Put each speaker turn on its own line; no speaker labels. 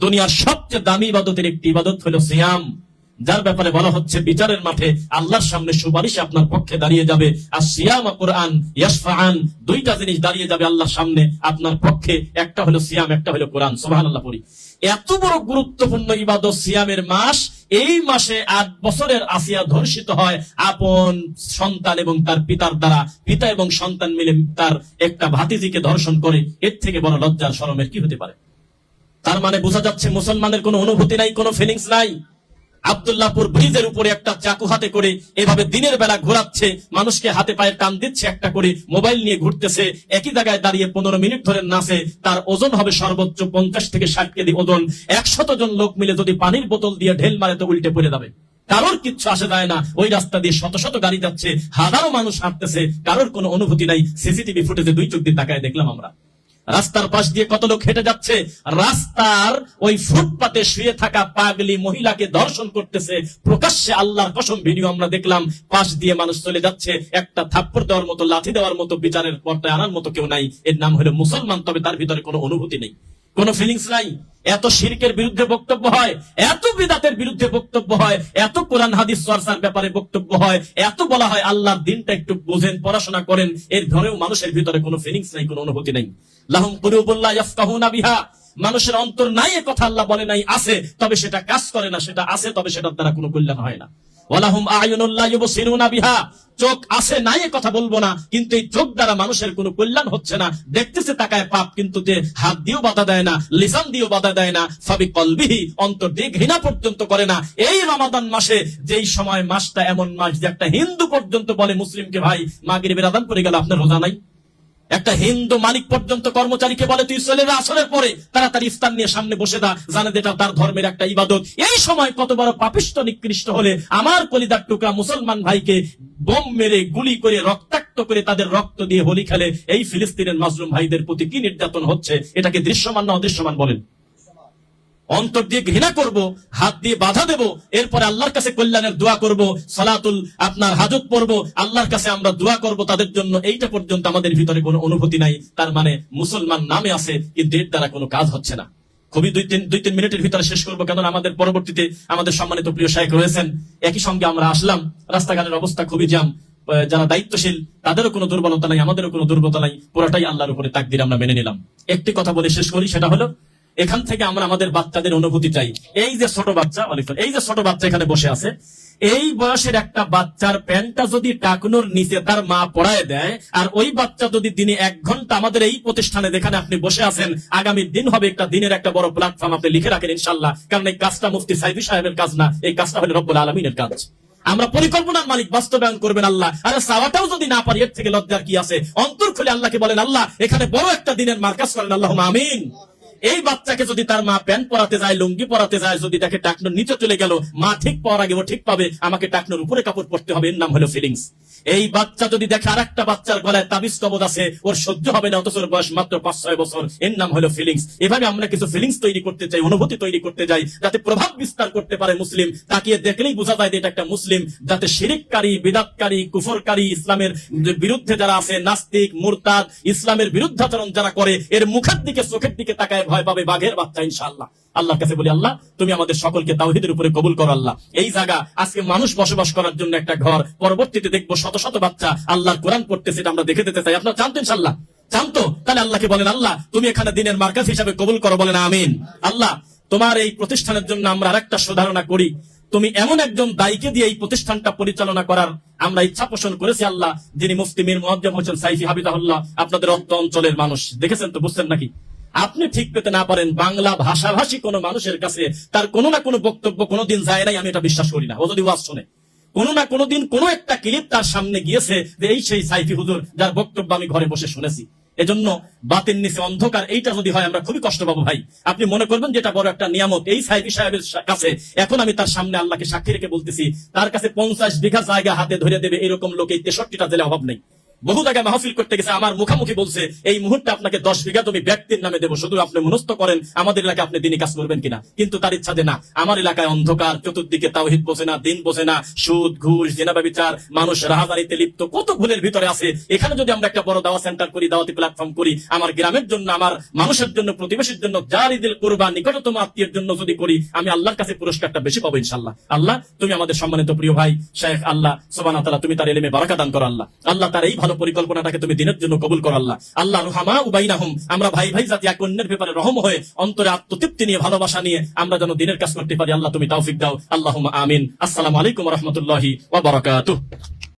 দুনিয়ার সবচেয়ে দামি ইবাদতের একটি ইবাদত হলো সিয়াম। যার ব্যাপারে বলা হচ্ছে, বিচারের মাঠে আল্লাহর সামনে সুপারিশে আপনার পক্ষে দাঁড়িয়ে যাবে। আর সিয়াম কোরআন ইয়াসফাআন দুইটা জিনিস দাঁড়িয়ে যাবে আল্লাহর সামনে আপনার পক্ষে। একটা হলো সিয়াম, একটা হলো কোরআন। সুবহানাল্লাহ পড়ি। এত বড় গুরুত্বপূর্ণ ইবাদত সিয়ামের মাস, এই মাসে আট বছরের আসিয়া ধর্ষিত হয় আপন সন্তান এবং তার পিতার দ্বারা। পিতা এবং সন্তান মিলে তার একটা ভাতিজিকে ধর্ষণ করে, এর থেকে বড় লজ্জার শরমের কি হতে পারে? তার মানে বোঝা যাচ্ছে মুসলমানের কোনো অনুভূতি নাই, কোনো ফিলিংস নাই। আবদুল্লাহপুর ব্রিজের উপরে একটা চাকু হাতে করে এভাবে দিনের বেলা ঘোরাচ্ছে, মানুষকে হাতে পায়ে টান দিচ্ছে, একটা করে মোবাইল নিয়ে ঘুরতেছে, একই জায়গায় দাঁড়িয়ে পনেরো মিনিট ধরে নাচে, তার ওজন হবে সর্বোচ্চ পঞ্চাশ থেকে ষাট কেজি ওজন। একশত জন লোক মিলে যদি পানির বোতল দিয়ে ঢেল মারে তো উল্টে পড়ে যাবে। কারোর কিচ্ছু আসে যায় না, ওই রাস্তা দিয়ে শত শত গাড়ি যাচ্ছে, হাজারো মানুষ হাঁটতেছে, কারোর কোনো অনুভূতি নাই। সিসিটিভি ফুটেজে দুই চোখ দিয়ে তাকায় দেখলাম আমরা। রাস্তার পাশ দিয়ে কত লোক হেঁটে যাচ্ছে? রাস্তার ওই ফুটপাতে শুয়ে থাকা পাগলি মহিলাকে দর্শন করতেছে। প্রকাশ্যে আল্লাহর কসম ভিডিও আমরা দেখলাম, পাশ দিয়ে মানুষ চলে যাচ্ছে। একটা থাপ্পড় দেওয়ার মতো, লাথি দেওয়ার মতো বিচারের পর্দায় আনার মতো কেউ নাই। এর নাম হলো মুসলমান, তবে তার ভিতরে কোনো অনুভূতি নেই। কোনো ফিলিংস নাই। এত শিরকের বিরুদ্ধে বক্তব্য হয়, এত বিদাতের বিরুদ্ধে বক্তব্য হয়, এত কোরআন, হাদিস, চর্চার ব্যাপারে বক্তব্য হয়, এত বলা হয় আল্লাহর দিনটা একটু বোঝেন, পড়াশোনা করেন, এর ধরেও মানুষের ভিতরে কোনো ফিলিংস নাই, কোনো অনুভূতি নাই। লাহুম কুলুবুল্লাহ ইয়াফকাহুনা বিহা। মানুষের অন্তর নাই এ কথা আল্লাহ বলে নাই, আছে, তবে সেটা কাজ করে না, সেটা আছে, তবে সেটার দ্বারা কোনো কল্যাণ হয় না। ওয়ালাহুম আয়ুনুল্লাহ ইউবসিরুনা বিহা। চোখ আছে, নাই কথা বলব না, কিন্তু এই চোখ দ্বারা মানুষের কোনো কল্যাণ হচ্ছে না। দেখতেছে, তাকায় পাপ, কিন্তু যে হাত দিয়েও বাধা দেয় না, লিসান দিয়েও বাধা দেয় না, ফাবি কলবিহি, অন্তর দিয়ে ঘৃণা পর্যন্ত করে না। এই রমাদান মাসে, যেই সময় মাসটা এমন মাস যে একটা হিন্দু পর্যন্ত বলে মুসলিমকে, ভাই, মাগরিবের আদান করে গেল, আপনার রোজা নাই? একটা হিন্দু মালিক পর্যন্ত কর্মচারীকে বলে, তুই যা আসরের পরে তাড়াতাড়ি ইফতার নিয়ে সামনে বসে দা, জানে এটা তার ধর্মের একটা ইবাদত। এই সময় কত বড় পাপিষ্ট নিকৃষ্ট হলে আমার কলিদার টুকরা মুসলমান ভাইকে বোম মেরে, গুলি করে, রক্তাক্ত করে তাদের রক্ত দিয়ে হোলি খেলে এই ফিলিস্তিনের মাজলুম ভাইদের প্রতি কি নির্যাতন হচ্ছে? এটাকে দৃশ্যমান না অদৃশ্যমান বলেন? অন্তর দিয়ে ঘৃণা করব, হাত দিয়ে বাধা দেব, এরপরে আল্লাহর কাছে কল্যাণের দোয়া করব, সালাতুল আপনার হাজত পড়ব, আল্লাহর কাছে আমরা দোয়া করব তাদের জন্য, এইটা পর্যন্ত আমাদের ভিতরে কোনো অনুভূতি নাই, তার মানে মুসলমান নামে আছে, কিন্তু এর দ্বারা কোনো কাজ হচ্ছে না। খুবই দুই তিন দুই তিন মিনিটের ভিতরে শেষ করব কেন আমাদের পরবর্তীতে আমাদের সম্মানিত প্রিয় শাহেক রয়েছেন, একই সঙ্গে আমরা আসলাম, রাস্তাঘাটের অবস্থা খুবই জাম যারা দায়িত্বশীল, তাদেরও কোনো দুর্বলতা নাই, আমাদেরও কোনো দুর্বলতা নাই, পুরোটাই আল্লাহর উপরে তাকদির আমরা মেনে নিলাম। একটি কথা বলে শেষ করি, সেটা হলো এখান থেকে আমরা আমাদের বাচ্চাদের অনুভূতি চাই। এই যে ছোট বাচ্চা এই যে ছোট বাচ্চা এখানে বসে আছে, এই বয়সের একটা বাচ্চার প্যান্টটা যদি টাকনোর নিচে তার মা পড়ায় দেয়, আর ওই বাচ্চা যদি দিনে এক ঘণ্টা আমাদের এই প্রতিষ্ঠানে যেখানে আপনি বসে আছেন, আগামী দিন হবে একটা দিনের একটা বড় প্ল্যাটফর্ম আপনি লিখে রাখেন ইনশাল্লাহ কারণ এই কাজটা মুফতি সাইফি সাহেবের কাজ না, এই কাজটা হলো রব্বুল আলমিনের কাজ। আমরা পরিকল্পনার মালিক, বাস্তবায়ন করবেন আল্লাহ, আরে সাওয়াটাও যদি না পারি, এর থেকে লজ্জার কি আছে? অন্তর খুলে আল্লাহকে বলেন, আল্লাহ, এখানে বড় একটা দিনের মার্কাজ করেন আল্লাহ আমিন। এই বাচ্চাকে যদি তার মা প্যান্ট পরাতে যায়, লুঙ্গি পরাতে যায়, যদি তাকে টাকনোর নিচে চলে গেল, মা ঠিক পাওয়ার আগে ও ঠিক পাবে, আমাকে টাকনোর উপরে কাপড় পরতে হবে, এর নাম হলো ফিলিংস এই বাচ্চা যদি দেখে আর একটা বাচ্চার গলায় তাবিজ কবদ আছে, ওর সহ্য হবে না, অথচ বয়স মাত্র পাঁচ, ছয় বছর। এর নাম হলো ফিলিংস এভাবে আমরা কিছু ফিলিংস তৈরি করতে চাই, অনুভূতি তৈরি করতে যাই যাতে প্রভাব বিস্তার করতে পারে মুসলিম। তাকিয়ে দেখলেই বোঝা যায় যে এটা একটা মুসলিম, যাতে শিরিককারী, বিদাতকারী, কুফরকারী ইসলামের বিরুদ্ধে যারা আছে, নাস্তিক, মুরতাদ, ইসলামের বিরুদ্ধাচরণ যারা করে, এর মুখের দিকে, চোখের দিকে তাকায় ভয় পাবে বাঘের বাচ্চা, ইনশাআল্লাহ। আল্লাহর কাছে বলি, আল্লাহ, তুমি আমাদের সকলকে তাওহিদের উপরে কবুল করো, আল্লাহ। এই জায়গা, আজকে মানুষ বসবাস করার জন্য একটা ঘর, পরবর্তীতে দেখব শত শত বাচ্চা আল্লাহর কোরআন পড়তে সেটা আমরা দেখে দিতে চাই। আপনার জানতেন ইনশাল্লাহ জানতো? তাহলে আল্লাহকে বলেন, আল্লাহ, তুমি এখানে দিনের মার্কাজ হিসাবে কবুল করো, বলেন, আমিন। আল্লাহ, তোমার এই প্রতিষ্ঠানের জন্য আমরা আরেকটা সুধারণা করি। তুমি এমন একজন দায়ীকে দিয়ে এই প্রতিষ্ঠানটা পরিচালনা করার আমরা ইচ্ছা পোষণ করেছি আল্লাহ, যিনি মুফতি মীর মোয়াজ্জম হোসেন সাইফি হাবিদাহুল্লাহ আপনাদের রক্ত অঞ্চলের মানুষ। দেখেছেন তো, বুঝছেন নাকি? আপনি ঠিক পেতে না পারেন বাংলা ভাষাভাষী কোনো মানুষের কাছে তার কোনো না কোনো বক্তব্য কোনোদিন যায় নাই, আমি এটা বিশ্বাস করি না। ও যদি ওয়াজ শোনে। কোনো না কোনোদিন কোনো একটা ক্লিপ তার সামনে গিয়েছে যে এই সেই সাইফি হুজুর, যার বক্তব্য আমি ঘরে বসে শুনেছি। এজন্য বাতিল নিচে অন্ধকার, এইটা যদি হয় আমরা খুবই কষ্ট পাবো ভাই। আপনি মনে করবেন যেটা বড় একটা নিয়ামত। এই সাহেবী সাহেবের কাছে এখন আমি তার সামনে আল্লাহকে সাক্ষী রেখে বলতেছি, তার কাছে পঞ্চাশ বিঘা জায়গা হাতে ধরে দেবে, এরকম লোকে তেষট্টিটা জেলে অভাব নেই। বহু জায়গায় মাহফিল করতে গেছে, আমার মুখামুখি বলছে, এই মুহূর্তে আপনাকে দশ বিঘা জমি ব্যক্তির নামে দেবো, শুধু আপনি মনস্থ করেন, আমাদের এলাকায় আপনি দিনই কাজ করবেন কিনা? কিন্তু তার ইচ্ছা যে না, আমার এলাকায় অন্ধকার, চতুর্দিকে তাওহিদ বসে না, দিন বসে না, সুদ, ঘুষ জেনাবা বিচার মানুষ রাহাজারিতে লিপ্ত, কত ভুলের ভিতরে আছে? এখানে যদি আমরা একটা বড় দাওয়া সেন্টার করি, দাওয়াতি প্ল্যাটফর্ম করি, আমার গ্রামের জন্য, আমার মানুষের জন্য, প্রতিবেশীর জন্য, যার ঈদের কোরবান, নিকটতম আত্মীয়ের জন্য যদি করি, আমি আল্লাহর কাছে পুরস্কারটা বেশি পাবো ইনশাল্লাহ আল্লাহ, তুমি আমাদের সম্মানিত প্রিয় ভাই, শেখ আল্লাহ সোবান তুমি তার এলেমে বারাকা দান করো, আল্লাহ। আল্লাহ তার এই ভালো পরিকল্পনাটাকে তুমি দিনের জন্য কবুল করো আল্লাহ। আল্লাহ রুহামা উবাইনাহুম আমরা ভাই ভাই জাতি এক অন্যের ব্যাপারে রহম হয়ে অন্তরে আত্মতৃপ্তি নিয়ে ভালোবাসা নিয়ে আমরা যেন দিনের কাজ করতে পারি, আল্লাহ তুমি তাওফিক দাও। আল্লাহ আমিন। আসসালাম আলাইকুম রহমতুল্লাহি